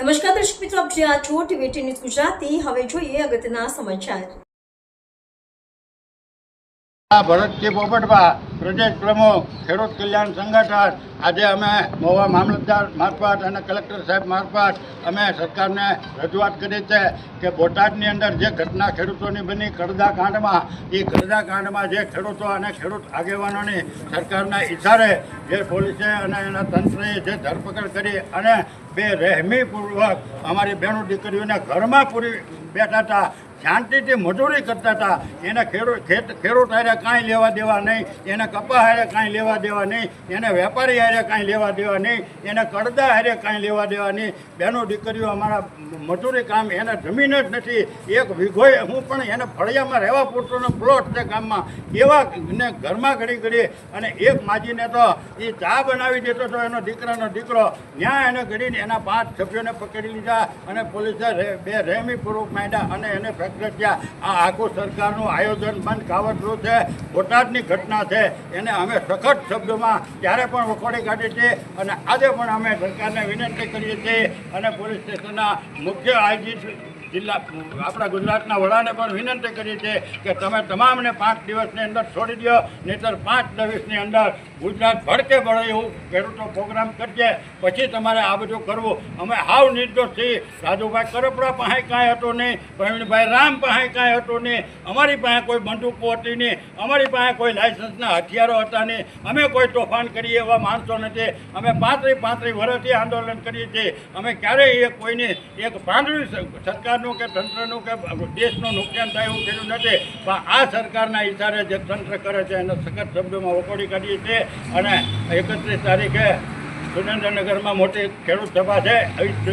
નમસ્કાર દર્શક મિત્રો, આપ આ છો ટીવી ન્યૂઝ ગુજરાતી. હવે જોઈએ અગત્યના સમાચાર. ભરત કે પોપટભા પ્રદેશ પ્રમુખ, ખેડૂત કલ્યાણ સંગઠન, આજે અમે મહુવા મામલતદાર મારફત અને કલેક્ટર સાહેબ મારફત અમે સરકારને રજૂઆત કરી છે કે બોટાદની અંદર જે ઘટના ખેડૂતોની બની કરદા કાંડમાં એ કરદા કાંડમાં જે ખેડૂતો અને ખેડૂત આગેવાનોની સરકારના ઇશારે જે પોલીસે અને એના તંત્રએ જે ધરપકડ કરી અને બે રહેમીપૂર્વક અમારી બહેનો દીકરીઓને ઘરમાં પૂરી બેઠા હતા શાંતિથી મજૂરી કરતા હતા. એને ખેડૂત ખેત, ખેડૂત હારે કાંઈ લેવા દેવા નહીં. એને કપા હારે કાંઈ લેવા દેવા નહીં. એને વેપારી હારે કાંઈ લેવા દેવા નહીં. એને કડદા હારે કાંઈ લેવા દેવા નહીં. બેનો દીકરીઓ, અમારા મજૂરી કામ એને જમીન જ નથી. એક વિઘોય હું પણ એને ફળિયામાં રહેવા પૂરતોનો પ્લોટ છે ગામમાં. એવા ને ઘરમાં ઘડી ઘડી અને એક માજીને તો એ ચા બનાવી દેતો હતો એનો દીકરાનો દીકરો ત્યાં એને ઘડીને એના પાંચ સભ્યોને પકડી લીધા અને પોલીસે બે રહેમીપૂર્વક માંડ્યા અને એને ફેક્ટર થયા આ આખું સરકારનું આયોજન બંધ કાવતરું છે, બોટાદની ઘટના છે, એને અમે સખત શબ્દોમાં ત્યારે પણ વખોડી કાઢી છે અને આજે પણ અમે સરકારને વિનંતી કરીએ છીએ અને પોલીસ સ્ટેશનના મુખ્ય આઈજી જિલ્લા, આપણા ગુજરાતના વડાને પણ વિનંતી કરી છે કે તમે તમામને પાંચ દિવસની અંદર છોડી દો નહીતર પાંચ દિવસની અંદર ગુજરાત ભડકે ભળે એવું ખેડૂતો પ્રોગ્રામ કરજે, પછી તમારે આ બધું કરવું. અમે હાવ નિર્દોષ છીએ. રાજુભાઈ કરપડા પાસે કાંઈ હતું નહીં, પ્રવીણભાઈ રામ પાસે કાંઈ હતું નહીં, અમારી પાસે કોઈ બંદૂકો હતી નહીં, અમારી પાસે કોઈ લાઇસન્સના હથિયારો હતા નહીં. અમે કોઈ તોફાન કરીએ એવા માણસો નથી. અમે પાંત્રીસ પાંત્રીસ વર્ષથી આંદોલન કરીએ છીએ. અમે ક્યારેય કોઈને એક પાંદડી સરકારનું કે તંત્રનું કે દેશનું નુકસાન થાય એવું કર્યું નથી. પણ આ સરકારના ઇશારે જે તંત્ર કરે છે, એને સખત શબ્દોમાં વખોડી કાઢીએ છીએ અને એકત્રીસ તારીખે સુરેન્દ્રનગરમાં મોટી ખેડૂત સભા છે.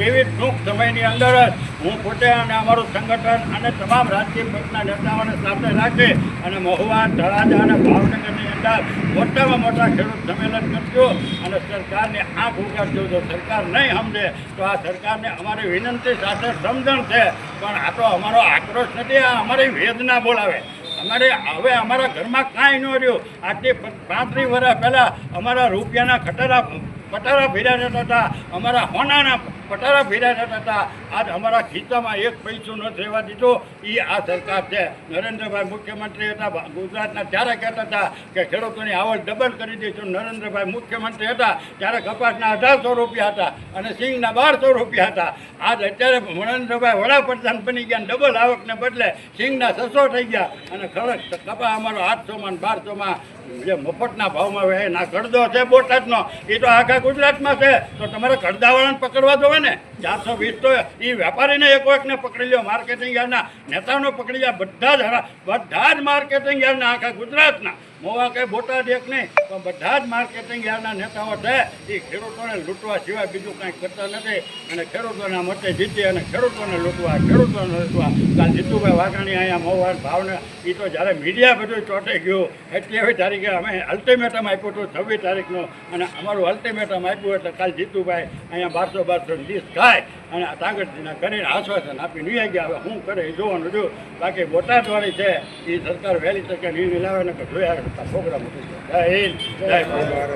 એવી ટૂંક સમયની અંદર જ હું પોતે અને અમારું સંગઠન અને તમામ રાજકીય પક્ષના નેતાઓને સાથે રાખી અને મહુવા, તળાજા અને ભાવનગરની અંદર મોટામાં મોટા ખેડૂત સંમેલન કરજો અને સરકારને આંખ ઉગાડશું જો સરકાર નહીં સમજે, તો આ સરકારને અમારી વિનંતી સાથે સમજણ છે. પણ આ તો અમારો આક્રોશ નથી, આ અમારી વેદના બોલાવે. અમારે હવે અમારા ઘરમાં કાંઈ ન રહ્યું. આજથી પાંત્રીસ વર્ષ પહેલાં અમારા રૂપિયાના ખટારા પટારા ભેરા જતા હતા. અમારા હોનાના પટારા ફેર્યા હતા આજ અમારા ખીચામાં એક પૈસો ન રહેવા દીધો. એ આ સરકાર છે. નરેન્દ્રભાઈ મુખ્યમંત્રી હતા. ગુજરાતના ત્યારે કહેતા હતા કે ખેડૂતોની આવક ડબલ કરી દઈશું નરેન્દ્રભાઈ મુખ્યમંત્રી હતા. ત્યારે કપાસના અઢારસો રૂપિયા હતા અને સિંગના બારસો રૂપિયા હતા. આજ અત્યારે નરેન્દ્રભાઈ વડાપ્રધાન બની ગયા ડબલ આવકને બદલે સિંગના છસો થઈ ગયા. અને ખરેખ કપા અમારો આઠસોમાં બારસોમાં જે મફતના ભાવમાં વહે ના કડદો છે બોટાદનો એ તો આખા ગુજરાતમાં છે. તો તમારે કડદાવાળાને પકડવા જોવે ને ચારસો વીસ તો એ વેપારીને એક એકને પકડી લ્યો માર્કેટિંગ યાર્ડના. નેતાઓને પકડી લ્યા, બધા જ બધા જ માર્કેટિંગ યાર્ડના, આખા ગુજરાતના. મોવા કઈ બોટાદ એક નહીં, પણ બધા જ માર્કેટિંગ યારના નેતાઓ છે, એ ખેડૂતોને લૂંટવા સિવાય બીજું કાંઈ કરતા નથી. અને ખેડૂતોના મતે જીતી અને ખેડૂતોને લૂંટવા ખેડૂતોને લૂંટવા. કાલ જીતુભાઈ વાઘાણી અહીંયા મોવા ભાવને એ તો જ્યારે મીડિયા બધું ચોંટી ગયું, એટલી તારીખે અમે અલ્ટિમેટમ આપ્યું હતું છવ્વીસ તારીખનું. અને અમારું અલ્ટિમેટમ આપ્યું એટલે કાલ જીતુભાઈ અહીંયા બારસો બારસો લીસ્ટ ખાય. અને તાંગડજીના કરીને આશ્વાસન આપી નહીં ગયા હવે શું કરે એ જોવાનું જો બાકી બોટાદવાળી છે એ સરકાર વહેલી તકે નિર્ણય લાવે ને જોયા કરતા પ્રોગ્રામ જય હિન્દ જય ભારત